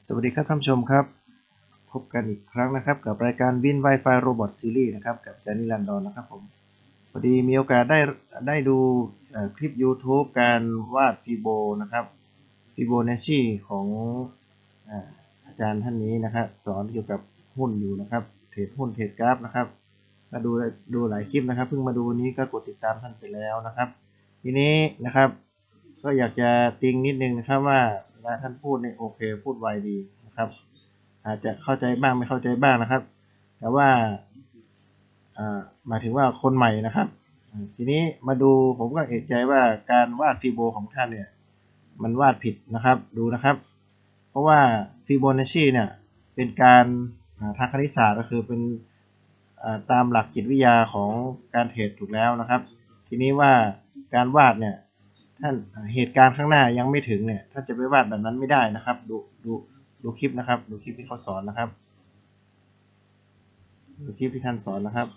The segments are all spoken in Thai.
สวัสดีครับท่านผู้ชมครับ พบกันอีกครั้งนะครับ กับรายการ Win Wi-Fi Robot Series นะครับ กับจานิลันดอนนะครับผมพอดีมีโอกาสได้ได้ดูคลิป YouTube การวาดฟีโบนะครับฟีโบนัชชีของอาจารย์ท่านนี้นะครับ สอนเกี่ยวกับหุ้นอยู่นะครับเทรดหุ้นเทรดกราฟนะครับมาดูดูหลายคลิปนะครับ เพิ่งมาดูนนี้ก็กดติดตามท่านไปแล้วนะครับ ทีนี้นะครับ ก็อยากจะติงนิดนึงนะครับว่า เวลาท่านพูดเนี่ยโอเคพูดไวดีนะครับ อาจจะเข้าใจบ้างไม่เข้าใจบ้างนะครับ แต่ว่าหมายถึงว่าคนใหม่นะครับ ทีนี้มาดูผมก็เอกใจว่าการวาดฟีโบของท่านเนี่ยมันวาดผิดนะครับดูนะครับ เพราะว่าฟิโบนัชชีเนี่ยเป็นการทางคณิตศาสตร์ก็คือเป็นตามหลักจิตวิทยาของการเทรดถูกแล้วนะครับ ทีนี้ว่าการวาดเนี่ย ท่านเหตุการณ์ข้างหน้ายังไม่ถึงเนี่ยท่านจะไปวาดแบบนั้นไม่ได้นะครับ ดูดูดูคลิปนะครับ ดูคลิปที่เขาสอนนะครับ ดูคลิปที่ท่านสอนนะครับ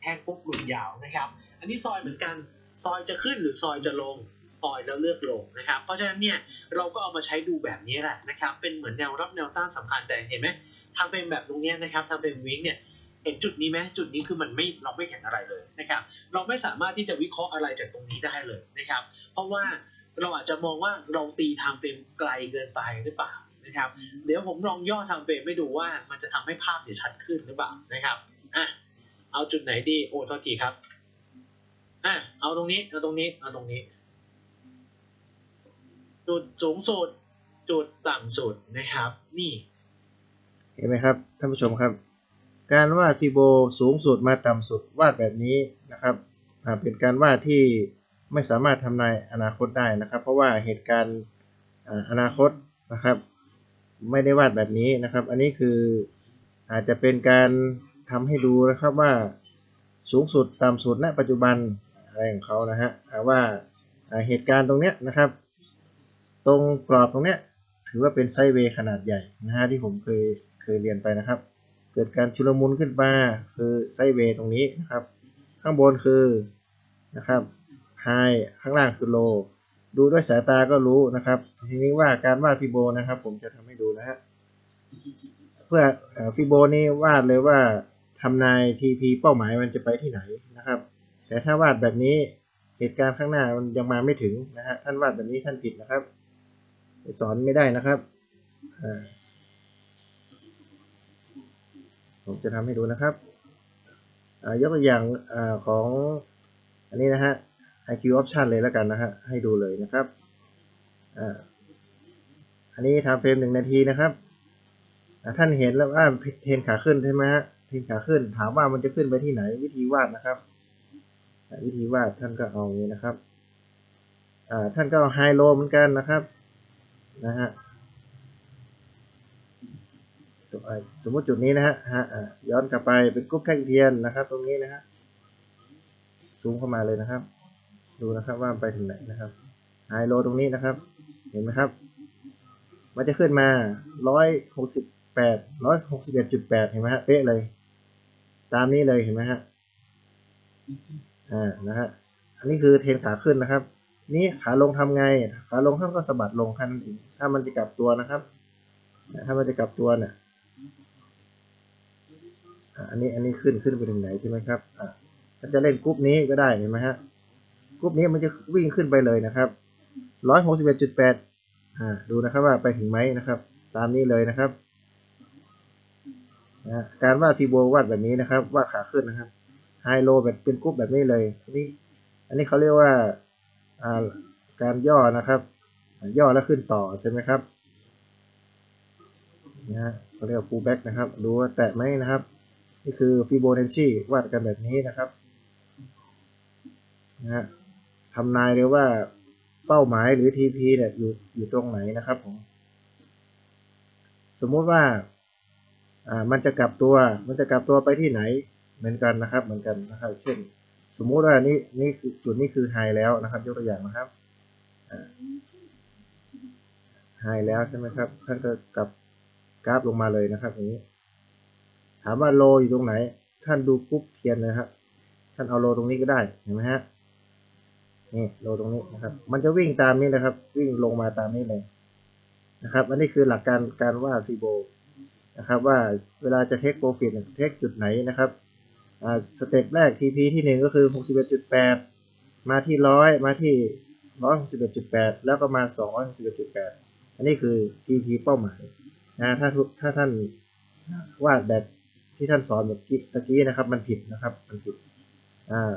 แทงปุ๊บหลุดยาวนะครับ อันนี้ซอยเหมือนกันซอยจะขึ้นหรือซอยจะลงซอยจะเลือกลงนะครับ เพราะฉะนั้นเนี่ยเราก็เอามาใช้ดูแบบนี้แหละนะครับ เป็นเหมือนแนวรับแนวต้านสำคัญแต่เห็นไหมทำเป็นแบบตรงนี้นะครับทำเป็นวิงเนี่ย เห็นจุดนี้ไหมจุดนี้คือมันไม่เราไม่เห็นอะไรเลยนะครับ เราไม่สามารถที่จะวิเคราะห์อะไรจากตรงนี้ได้เลยนะครับ เพราะว่าเราอาจจะมองว่าเราตีทางเป็นไกลเกินไปหรือเปล่านะครับ เดี๋ยวผมลองย่อทางเป็นให้ดูว่ามันจะทำให้ภาพเนี่ยชัดขึ้นหรือเปล่านะครับอะเอาจุดไหนดีโอ้ทษทีครับอะเอาตรงนี้เอาตรงนี้เอาตรงนี้ จุดสูงสุดจุดต่ำสุดนะครับ นี่ เห็นไหมครับท่านผู้ชมครับ การวาดฟีโบสูงสุดมาต่ำสุดวาดแบบนี้นะครับอ่าเป็นการวาดที่ไม่สามารถทำนายอนาคตได้นะครับ เพราะว่าเหตุการณ์อนาคตนะครับ ไม่ได้วาดแบบนี้นะครับ อันนี้คืออาจจะเป็นการทำให้ดูนะครับว่าสูงสุดต่ำสุดณปัจจุบันอะไรของเขานะฮะว่าเหตุการณ์ตรงเนี้ยนะครับ ตรงกรอบตรงเนี้ยถือว่าเป็นไซเวย์ขนาดใหญ่นะฮะที่ผมเคยเคยเรียนไปนะครับ เกิดการชุลมุนขึ้นมาคือไซเวตรงนี้นะครับ ข้างบนคือนะครับไฮข้างล่างคือโลดูด้วยสายตาก็รู้นะครับ ทีนี้ว่าการวาดฟิโบนะครับ ผมจะทำให้ดูนะฮะเพื่อฟิโบนี่วาดเลยว่าทำนาย TP เป้าหมายมันจะไปที่ไหนนะครับ แต่ถ้าวาดแบบนี้เหตุการณ์ข้างหน้ามันยังมาไม่ถึงนะฮะท่านวาดแบบนี้ท่านผิดนะครับ สอนไม่ได้นะครับอ่า ผมจะทำให้ดูนะครับยกตัวอย่างอของอันนี้นะฮะ IQ option เลยแล้วกันนะฮะ ให้ดูเลยนะครับอ,อันนี้ทำเฟรมหนึ่งนาทีนะครับท่านเห็นแล้วว่าเทรนขาขึ้นใช่ไหมฮะ เทรนขาขึ้น ถามว่ามันจะขึ้นไปที่ไหนวิธีวาดนะครับ วิธีวาดท่านก็เอาอย่างนี้นะครับท่านก็เอาไฮโลเหมือนกันนะครับนะฮะ สมสมติจุดนี้นะฮะฮะย้อนกลับไปเป็นกรุ๊ปแท่งเทียนนะครับ ตรงนี้นะฮะซูมเข้ามาเลยนะครับ ดูนะครับว่าไปถึงไหนนะครับไฮโลตรงนี้นะครับ เห็นไหมครับ มันจะขึ้นมาร้อยหกสิบแปดร้อยหกสิบเอ็ดจุดแปดเห็นไหมฮะเป๊ะเลย ตามนี้เลยเห็นไหมฮะอ่านะฮะอันนี้คือเทรนขาขึ้นนะครับ นี่ขาลงทำไง ขาลงท่านก็สะบัดลงคันถ้ามันจะกลับตัวนะครับถ้ามันจะกลับตัวเนี่ย อันนี้อันนี้ขึ้นขึ้นไปถึงไหนใช่ไหมครับอะถ้าจะเล่นกรุ๊ปนี้ก็ได้เห็นไหมฮะกรุ๊ปนี้มันจะวิ่งขึ้นไปเลยนะครับร้อยหกสิบเอ็ดจุดแปดอ่าดูนะครับว่าไปถึงไหมนะครับ ตามนี้เลยนะครับนะการวาดฟีโบวาดแบบนี้นะครับวาดขาขึ้นนะครับไฮโลแบบเป็นกรุ๊ปแบบนี้เลยนนี้อันนี้เขาเรียกว่าอ่าการย่อนะครับ ย่อแล้วขึ้นต่อใช่ไหมครับนะฮะเขาเรียกว่า pullback นะครับ ดูว่าแตะไหมนะครับ นี่คือ Fibonacci วาดกันแบบนี้นะครับนะฮะทำนายเลยว่าเป้าหมายหรือ TP เนี่ยอยู่อยู่ตรงไหนนะครับผมสมมุติว่าอ่า มันจะกลับตัว มันจะกลับตัวไปที่ไหนเหมือนกันนะครับ เหมือนกันนะครับ เช่น สมมุติว่านี่นี่คือจุดนี้คือไฮแล้วนะครับยกตัวอย่างนะครับไฮแล้วใช่ไหมครับท่านก็กลับกราฟลงมาเลยนะครับอย่างนี้ ถามว่าโลอยู่ตรงไหน ท่านดูปุ๊บเทียนนะครับ ท่านเอาโลตรงนี้ก็ได้ เห็นไหมฮะ นี่โลตรงนี้นะครับ มันจะวิ่งตามนี้นะครับ วิ่งลงมาตามนี้เลยนะครับ อันนี้คือหลักการการว่าฟีโบนะครับ ว่าเวลาจะเทคโปรฟิตเทคจุดไหนนะครับอ่าสเต็ปแรก TP ที่หนึ่งก็คือ 61.8 มาที่ร้อยมาที่ 161.8 แล้วก็มา 261.8 อันนี้คือ TP เป้าหมายนะถ้าทุกถ้าท่านวาดแบบ ที่ท่านสอนเมื่อกี้ตะกี้นะครับ มันผิดนะครับ มันผิดอ่า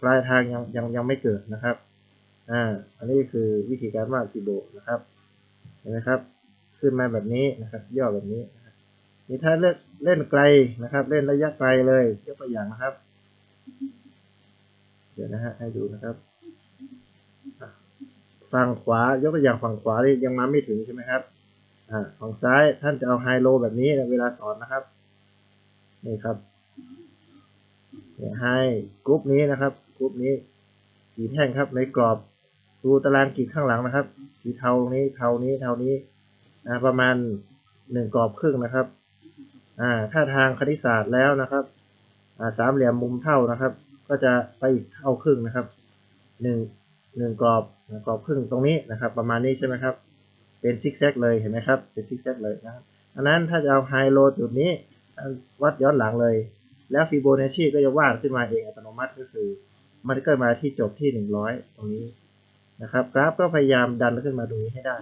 ปลายทางยังยังยังไม่เกิดนะครับอ่าอันนี้คือวิธีการวาดฟีโบนะครับเห็นไหมครับ ขึ้นมาแบบนี้นะครับ ย่อแบบนี้นะนี่ถ้าเล่นเล่นไกลนะครับ เล่นระยะไกลเลยยกตัวอย่างนะครับ เดี๋ยวนะฮะให้ดูนะครับฝั่งขวายกตัวอย่างฝั่งขวานี่ยังมาไม่ถึงใช่ไหมครับอ่าฝั่งซ้ายท่านจะเอาไฮโลแบบนี้เวลาสอนนะครับ นี่ครับเนี่ยไฮกรุ๊ปนี้นะครับกรุ๊ปนี้กี่แท่งครับในกรอบดูตารางกรีดข้างหลังนะครับ สีเทานี้เทานี้เทานี้นะประมาณหนึ่งกรอบครึ่งนะครับอ่าถ้าทางคณิตศาสตร์แล้วนะครับอ่าสามเหลี่ยมมุมเท่านะครับ ก็จะไปอีกเท่าครึ่งนะครับหนึ่งหนึ่งกรอบกรอบครึ่งตรงนี้นะครับ ประมาณนี้ใช่ไหมครับ เป็นซิกแซกเลยเห็นไหมครับเป็นซิกแซกเลยนะครับอันนั้นถ้าจะเอาไฮโลจุดนี้ วัดย้อนหลังเลย แล้วฟิโบนัชชีก็จะวาดขึ้นมาเองอัตโนมัติก็คือ มันก็มาที่จบที่หนึ่งร้อยตรงนี้นะครับ กราฟก็พยายามดันขึ้นมาตรงนี้ให้ได้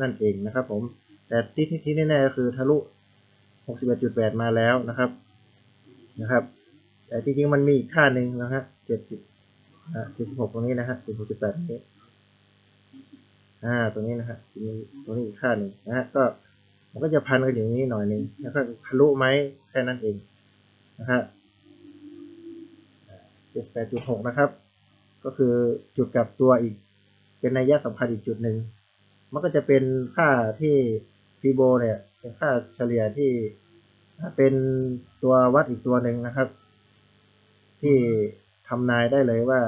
นั่นเองนะครับผมแต่ที่ที่แน่ๆก็คือทะลุ 61.8 มาแล้วนะครับนะครับ แต่จริงๆมันมีอีกค่าหนึ่งนะฮะ70อ่า76 ตรงนี้นะฮะ76.8นี้อ่าตรงนี้นะฮะตรงนี้อีกค่าหนึ่งนะฮะก็ มันก็จะพันกันอย่างนี้หน่อยหนึ่งแล้วก็ทะลุไหมแค่นั้นเองนะฮะ78.6นะครับ ก็คือจุดกลับตัวอีก เป็นนัยยะสำคัญอีกจุดหนึ่ง มันก็จะเป็นค่าที่ฟีโบเนี่ยเป็นค่าเฉลี่ยที่เป็นตัววัดอีกตัวหนึ่งนะครับ ที่ทำนายได้เลยว่า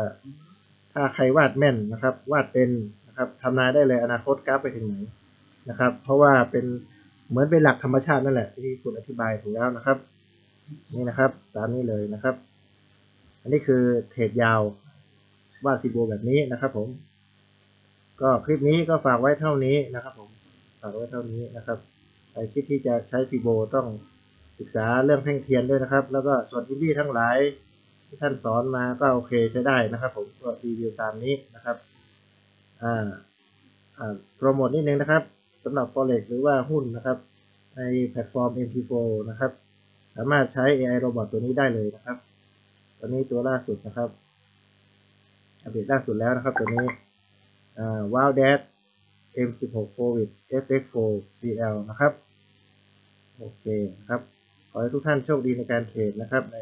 ถ้าใครวาดแม่นนะครับ วาดเป็นนะครับทำนายได้เลยอนาคตกราฟไปถึงไหนนะครับ เพราะว่าเป็น เหมือนเป็นหลักธรรมชาตินั่นแหละที่คุณอธิบายถูกแล้วนะครับ นี่นะครับ ตามนี้เลยนะครับ อันนี้คือเทรดยาววาดฟีโบแบบนี้นะครับ ผม ก็คลิปนี้ก็ฝากไว้เท่านี้นะครับ ผมฝากไว้เท่านี้นะครับใครคิดที่จะใช้ฟีโบต้องศึกษาเรื่องแท่งเทียนด้วยนะครับ แล้วก็ส่วนอินดี้ทั้งหลายที่ท่านสอนมาก็โอเคใช้ได้นะครับ ผมก็รีวิวตามนี้นะครับอ่าอ่าโปรโมทนิดนึงนะครับ สำหรับ Forex หรือว่าหุ้นนะครับในแพลตฟอร์ม MT4 นะครับ สามารถใช้ AI Robot ตัวนี้ได้เลยนะครับ ตัวนี้ตัวล่าสุดนะครับ อัปเดตล่าสุดแล้วนะครับตัวนี้ว้าวแดด M16 Covid FX4 CL นะครับ โอเคนะครับ ขอให้ทุกท่านโชคดีในการเทรดนะครับ ใน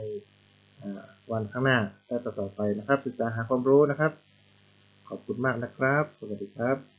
วันข้างหน้าและต่อๆไปนะครับ ศึกษาหาความรู้นะครับ ขอบคุณมากนะครับ สวัสดีครับ